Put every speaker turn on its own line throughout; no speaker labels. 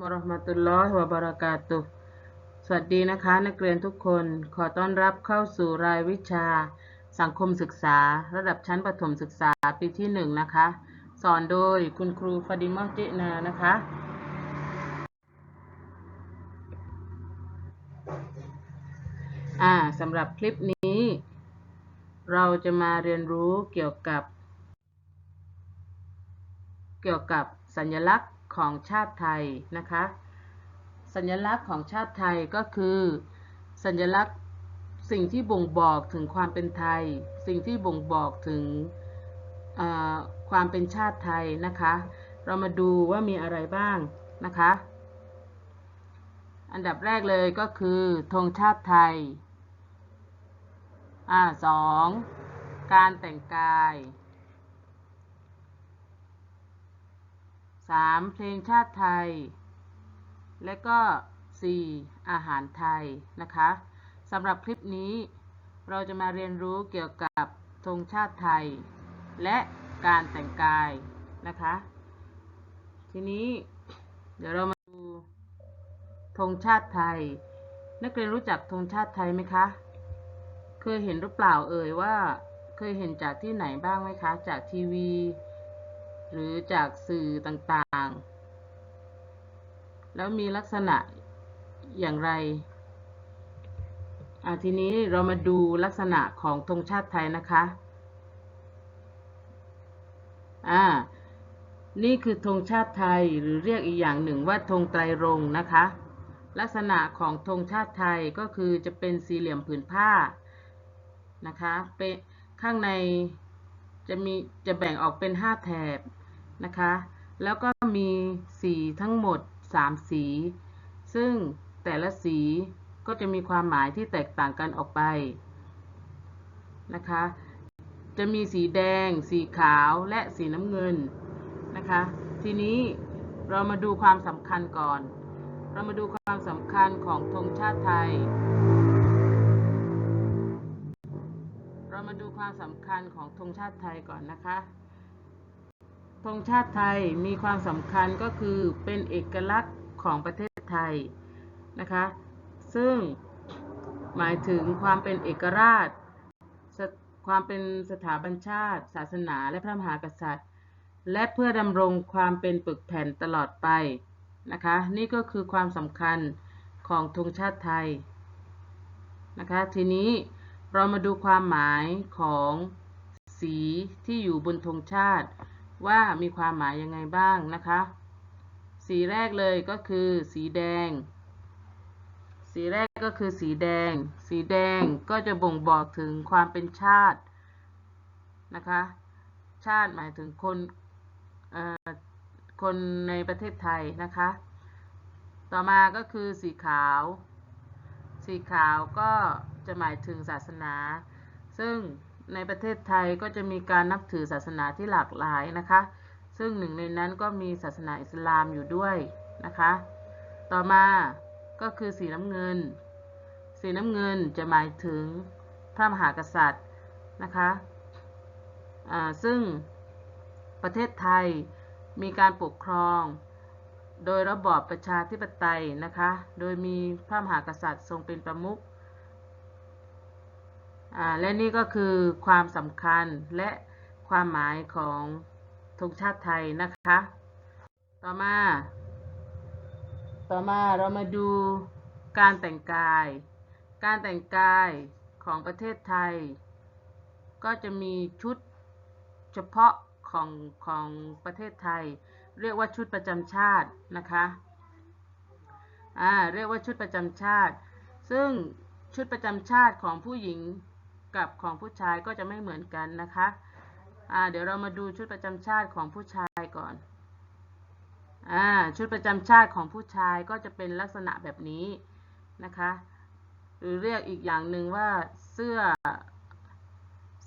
วะเรหมตุลลอฮ์วะบะเรากาตุสวัสดีนะคะ นักเรียนทุกคนขอต้อนรับเข้าสู่รายวิชา สังคมศึกษา ระดับชั้นประถมศึกษาปีที่หนึ่งนะคะ สอนโดยคุณครูฟาดิมะเจนานะคะ อ่าสำหรับคลิปนี้ เราจะมาเรียนรู้เกี่ยวกับ เกี่ยวกับสัญลักษณ ของชาติไทยนะคะ สัญลักษณ์ของชาติไทยก็คือ สัญลักษณ์สิ่งที่บ่งบอกถึงความเป็นไทย สิ่งที่บ่งบอกถึงความเป็นชาติไทยนะคะ เรามาดูว่ามีอะไรบ้างนะคะ อันดับแรกเลยก็คือธงชาติไทยอ่าสองการแต่งกาย สามเพลงชาติไทย และก็สี่อาหารไทยนะคะสำหรับคลิปนี้เราจะมาเรียนรู้เกี่ยวกับธงชาติไทย และการแต่งกายนะคะ ทีนี้เดี๋ยวเรามาดูธงชาติไทย นักเรียนรู้จักธงชาติไทยไหมคะ เคยเห็นหรือเปล่าเอ่ยว่า เคยเห็นจากที่ไหนบ้างไหมคะ จากทีวี หรือจากสื่อต่างๆ แล้วมีลักษณะอย่างไรทีนี้เรามาดูลักษณะของธงชาติไทยนะคะอ่านี่คือธงชาติไทยหรือเรียกอีกอย่างหนึ่งว่าธงไตรรงค์นะคะ ลักษณะของธงชาติไทยก็คือจะเป็นสี่เหลี่ยมผืนผ้านะคะเป็นข้างใน จะมีจะแบ่งออกเป็นห้าแถบนะคะ แล้วก็มีสีทั้งหมดสามสี ซึ่งแต่ละสีก็จะมีความหมายที่แตกต่างกันออกไปนะคะ จะมีสีแดง สีขาวและสีน้ำเงินนะคะ ทีนี้เรามาดูความสำคัญก่อน เรามาดูความสำคัญของธงชาติไทย มาดูความสำคัญของธงชาติไทยก่อนนะคะธงชาติไทยมีความสำคัญก็คือเป็นเอกลักษณ์ของประเทศไทยนะคะ ซึ่งหมายถึงความเป็นเอกราช ความเป็นสถาบันชาติ ศาสนาและพระมหากษัตริย์ และเพื่อดำรงความเป็นปึกแผ่นตลอดไปนะคะ นี่ก็คือความสำคัญของธงชาติไทยนะคะ ทีนี้ เรามาดูความหมายของสีที่อยู่บนธงชาติว่ามีความหมายยังไงบ้างนะคะ สีแรกเลยก็คือสีแดง สีแรกก็คือสีแดง สีแดงก็จะบ่งบอกถึงความเป็นชาตินะคะ ชาติหมายถึงคนคนในประเทศไทยนะคะ ต่อมาก็คือสีขาว สีขาวก็ จะหมายถึงศาสนา ซึ่งในประเทศไทยก็จะมีการนับถือศาสนาที่หลากหลายนะคะ ซึ่งหนึ่งในนั้นก็มีศาสนาอิสลามอยู่ด้วยนะคะ ต่อมาก็คือสีน้ำเงิน สีน้ำเงินจะหมายถึงพระมหากษัตริย์นะคะซึ่งประเทศไทยมีการปกครองโดยระบอบประชาธิปไตยนะคะ โดยมีพระมหากษัตริย์ทรงเป็นประมุข และนี่ก็คือความสำคัญและความหมายของธงชาติไทยนะคะ ต่อมา ต่อมาเรามาดูการแต่งกาย การแต่งกายของประเทศไทย ก็จะมีชุดเฉพาะของของประเทศไทย เรียกว่าชุดประจำชาตินะคะอ่าเรียกว่าชุดประจำชาติ ซึ่งชุดประจำชาติของผู้หญิง กับของผู้ชายก็จะไม่เหมือนกันนะคะอ่าเดี๋ยวเรามาดูชุดประจำชาติของผู้ชายก่อนอ่าชุดประจำชาติของผู้ชายก็จะเป็นลักษณะแบบนี้นะคะ หรือเรียกอีกอย่างหนึ่งว่าเสื้อ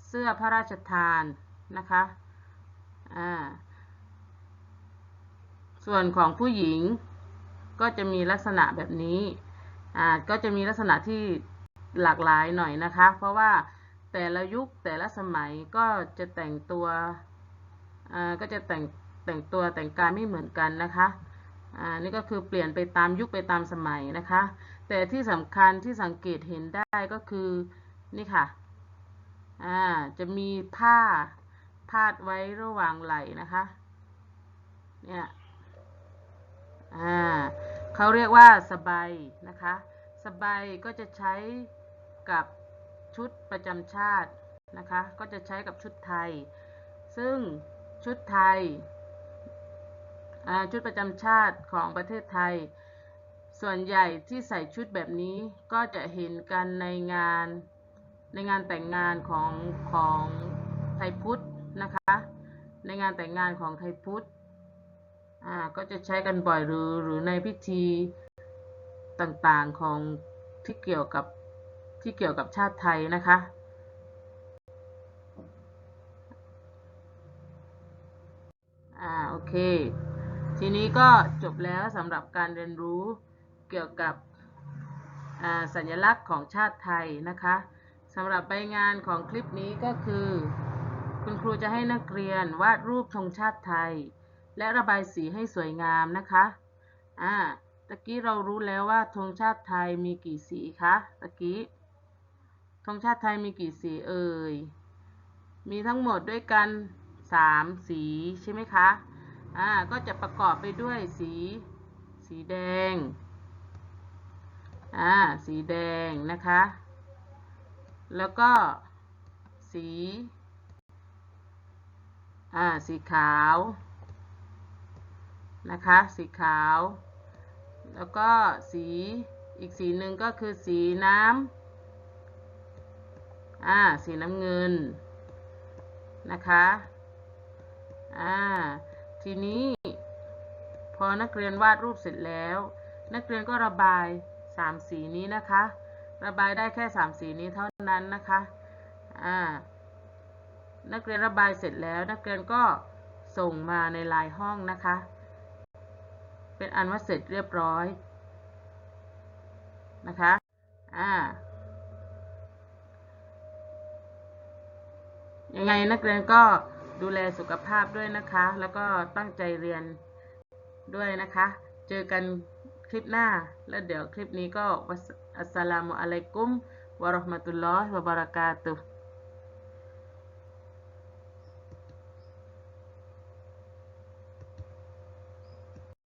เสื้อพระราชทานนะคะอ่าส่วนของผู้หญิงก็จะมีลักษณะแบบนี้อ่าก็จะมีลักษณะที่หลากหลายหน่อยนะคะ เพราะว่า แต่ละยุคแต่ละสมัยก็จะแต่งตัวก็จะแต่งแต่งตัวแต่งกายไม่เหมือนกันนะคะอ่านี่ก็คือเปลี่ยนไปตามยุคไปตามสมัยนะคะ แต่ที่สำคัญที่สังเกตเห็นได้ก็คือนี่ค่ะอ่าจะมีผ้าพาดไว้ระหว่างไหล่นะคะเนี่ยอ่าเขาเรียกว่าสบายนะคะ สบายก็จะใช้กับ ชุดประจำชาตินะคะ ก็จะใช้กับชุดไทย ซึ่งชุดไทย ชุดประจำชาติของประเทศไทย ส่วนใหญ่ที่ใส่ชุดแบบนี้ก็จะเห็นกันในงานในงานแต่งงานของของไทยพุทธนะคะ ในงานแต่งงานของไทยพุทธอ่าก็จะใช้กันบ่อยหรือหรือในพิธีต่างๆของที่เกี่ยวกับ ที่เกี่ยวกับชาติไทยนะคะ อ่า โอเค ทีนี้ก็จบแล้วสำหรับการเรียนรู้เกี่ยวกับอ่าสัญลักษณ์ของชาติไทยนะคะสำหรับใบงานของคลิปนี้ก็คือ คุณครูจะให้นักเรียนวาดรูปธงชาติไทย และระบายสีให้สวยงามนะคะอ่าตะกี้เรารู้แล้วว่าธงชาติไทยมีกี่สีคะตะกี้ ธงชาติไทยมีกี่สีเอ่ย มีทั้งหมดด้วยกันสามสีใช่ไหมคะ อ่า ก็จะประกอบไปด้วยสี สีแดง อ่า สีแดงนะคะ แล้วก็สี อ่า สีขาว นะคะ สีขาว แล้วก็สี อีกสีหนึ่งก็คือสีน้ำ อ่าสีน้ำเงินนะคะอ่าทีนี้พอนักเรียนวาดรูปเสร็จแล้ว นักเรียนก็ระบายสามสีนี้นะคะ ระบายได้แค่สามสีนี้เท่านั้นนะคะอ่านักเรียนระบายเสร็จแล้วนักเรียนก็ส่งมาในลน์ห้องนะคะ เป็นอันว่าเสร็จเรียบร้อยนะคะอ่า ยังไงนักเรียนก็ดูแลสุขภาพด้วยนะคะ แล้วก็ตั้งใจเรียนด้วยนะคะ เจอกันคลิปหน้า แล้วเดี๋ยวคลิปนี้ก็วัสอัสสลามุอะลัยกุมวะราะห์มะตุลลอฮ์วะบะเราะกาตุฮ์